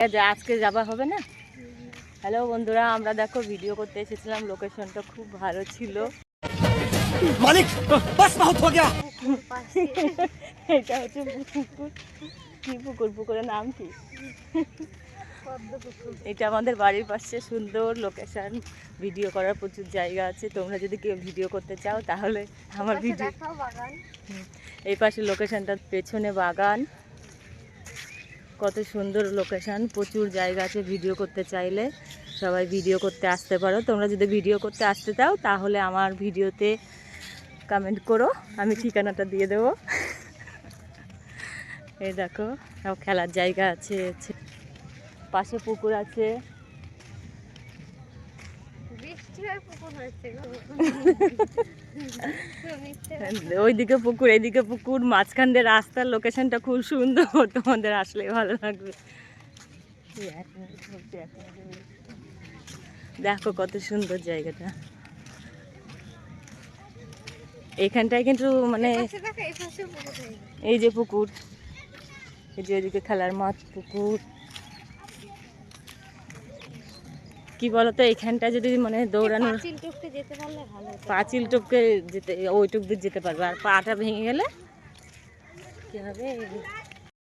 আজকে যাওয়া হবে না? হ্যালো বন্ধুরা আমরা দেখো ভিডিও করতে এসেছিলাম লোকেশনটা খুব ভালো ছিল। মালিক বাস বহুত হয়ে গেল এটা হচ্ছে পুকুর। কি পুকুর? পুকুরের নাম কি? এটা আমাদের বাড়ির পাশে সুন্দর লোকেশন ভিডিও করার প্রচুর জায়গা আছে। তোমরা যদি কেউ ভিডিও করতে চাও তাহলে আমার আচ্ছা, ভিডিও এই পাশে লোকেশনটার পেছনে বাগান। কত সুন্দর লোকেশান প্রচুর জায়গা আছে ভিডিও করতে চাইলে। সবাই ভিডিও করতে আসতে পারো। তোমরা যদি ভিডিও করতে আসতে চাও, তাহলে আমার ভিডিওতে কমেন্ট করো। আমি ঠিকানাটা দিয়ে দেবো। এই দেখো খেলার জায়গা আছে। পাশে পুকুর আছে। ওইদিকে পুকুর, এইদিকে পুকুর, মাঝখান দিয়ে রাস্তার লোকেশনটা খুব সুন্দর তোমাদের আসলে ভালো লাগবে। দেখো কত সুন্দর জায়গাটা এখানটায় কিন্তু মানে। এই যে পুকুর, এই যে ওইদিকে খেলার মাঠ পুকুর কি বলতো এখানটা যদি মানে দৌড়ানো পাঁচিল টপকে যেতে ওই ভালো হতো। পাঁচিল টপকে যেতে ওইটুক দিয়ে যেতে পারবে আর পাটা ভেঙে গেলে কি হবে